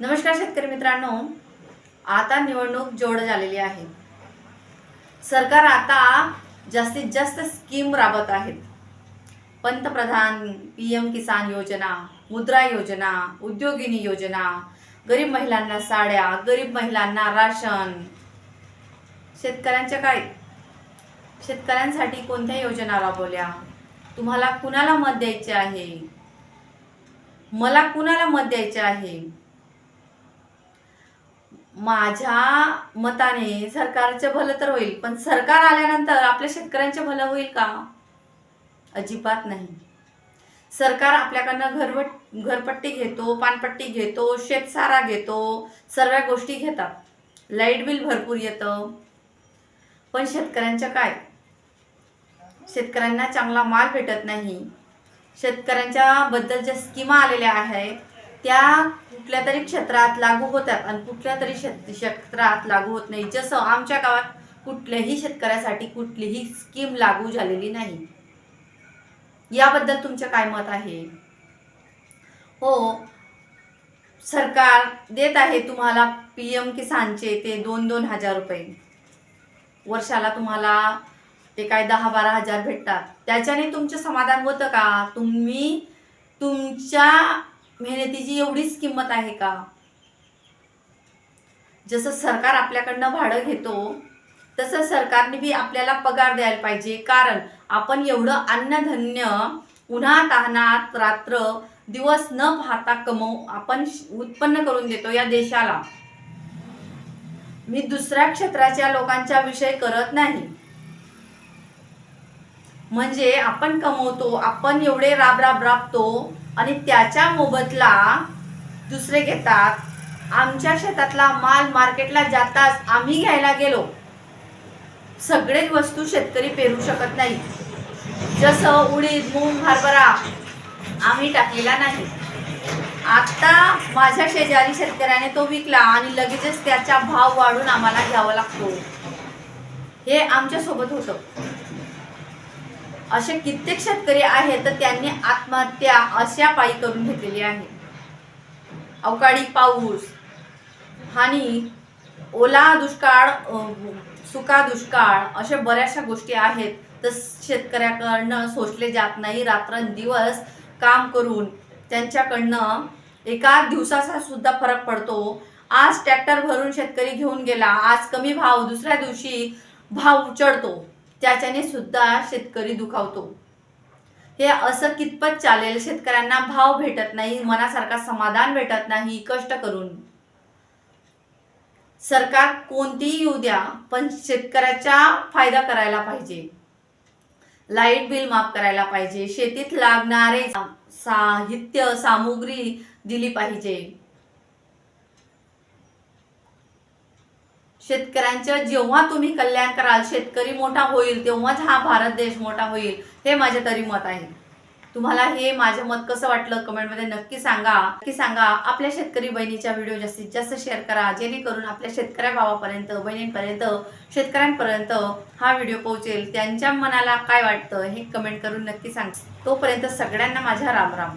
नमस्कार शेतकरी मित्रांनो. आता निवडणूक जोड झालेली आहे. सरकार आता जास्तीत जास्त स्कीम राबवत आहेत. पंतप्रधान पी एम किसान योजना मुद्रा योजना उद्योगिनी योजना गरीब महिलांना साड्या गरीब महिलांना राशन. शेतकऱ्यांच्या काय? शेतकऱ्यांसाठी कोणत्या योजना राबवल्या? तुम्हाला कुणाला मत द्यायचे आहे? मला कुणाला मत द्यायचे आहे? माझ्या मताने सरकारचं भलं तर होईल पण सरकार आल्यानंतर आपल्या शेतकऱ्यांचे भलं होईल का? अजिबात नाही. सरकार आपल्याकडनं घरवट घरपट्टी घेतो पानपट्टी घेतो शेतसारा घेतो सर्व गोष्टी घेतात. लाइट बिल भरपूर येतं. पण शेतकऱ्यांच्या काय? शेतकऱ्यांना चांगला माल भेटत नाही. शेतकऱ्यांच्या बद्दल ज्या स्कीमा आलेल्या आहेत. त्या कुठल्या तरी क्षेत्रात लागू होतात आणि कुठल्या तरी क्षेत्रात लागू होत नाही. जसं आमच्या गावात कुठल्याही शेतकऱ्यासाठी कुठलीही स्कीम लागू झालेली नाही. याबद्दल तुमचं काय मत आहे? हो सरकार देत आहे तुम्हाला पी एम किसानचे ते दोन दोन हजार रुपये. वर्षाला तुम्हाला ते काय दहा बारा हजार भेटतात. त्याच्याने तुमचं समाधान होतं का? तुम्ही तुमच्या मेहनतीची एवढीच किंमत आहे का? जसं सरकार आपल्याकडनं भाडं घेतो तसं सरकारने बी आपल्याला पगार द्यायला पाहिजे. कारण आपण एवढं अन्नधन्य उन्हा तानात रात्र दिवस न पाहता कमवू आपण उत्पन्न करून देतो या देशाला. मी दुसऱ्या क्षेत्राच्या लोकांच्या विषय करत नाही. म्हणजे आपण कमवतो आपण एवढे राब राब राबतो आणि त्याच्या मोबदला दुसरे घेतात. आमच्या शेतातला माल मार्केटला जाताच आम्ही घ्यायला गेलो. सगळेच वस्तू शेतकरी पेरू शकत नाही. जसं उडीद मूग हरभरा आम्ही टाकलेला नाही. आता माझ्या शेजारी शेतकऱ्याने तो विकला आणि लगेचच त्याचा भाव वाढून आम्हाला घ्यावा लागतो. हे आमच्यासोबत होतं. असे कित्येक शेतकरी आहेत तर त्यांनी आत्महत्या अशा पायी करून घेतलेली आहे. अवकाळी पाऊस हानी ओला दुष्काळ सुका दुष्काळ अशा बऱ्याचशा गोष्टी आहेत तर शेतकऱ्याकडनं सोसले जात नाही. रात्रंदिवस काम करून त्यांच्याकडनं एका दिवसाचा सुद्धा फरक पडतो. आज ट्रॅक्टर भरून शेतकरी घेऊन गेला. आज कमी भाव दुसऱ्या दिवशी भाव चढतो त्याच्याने सुद्धा शेतकरी दुखावतो. हे असं कितपत चालेल? शेतकऱ्यांना भाव भेटत नाही मनासारखा समाधान भेटत नाही कष्ट करून. सरकार कोणतीही येऊ द्या पण शेतकऱ्याचा फायदा करायला पाहिजे. लाइट बिल माफ करायला पाहिजे. शेतीत लागणारे साहित्य सामुग्री दिली पाहिजे. शेतकऱ्यांचं जेव्हा तुम्ही कल्याण कराल शेतकरी मोठा होईल तेव्हाच हा भारत देश मोठा होईल हे माझे तरी मत आहे. तुम्हाला हे माझं मत कसं वाटलं कमेंटमध्ये नक्की सांगा. नक्की सांगा आपल्या शेतकरी बहिणीच्या व्हिडिओ जास्तीत जास्त शेअर करा जेणेकरून आपल्या शेतकऱ्या भावापर्यंत बहिणींपर्यंत शेतकऱ्यांपर्यंत हा व्हिडिओ पोहोचेल. त्यांच्या मनाला काय वाटतं हे कमेंट करून नक्की सांग. तोपर्यंत सगळ्यांना माझ्या राम राम.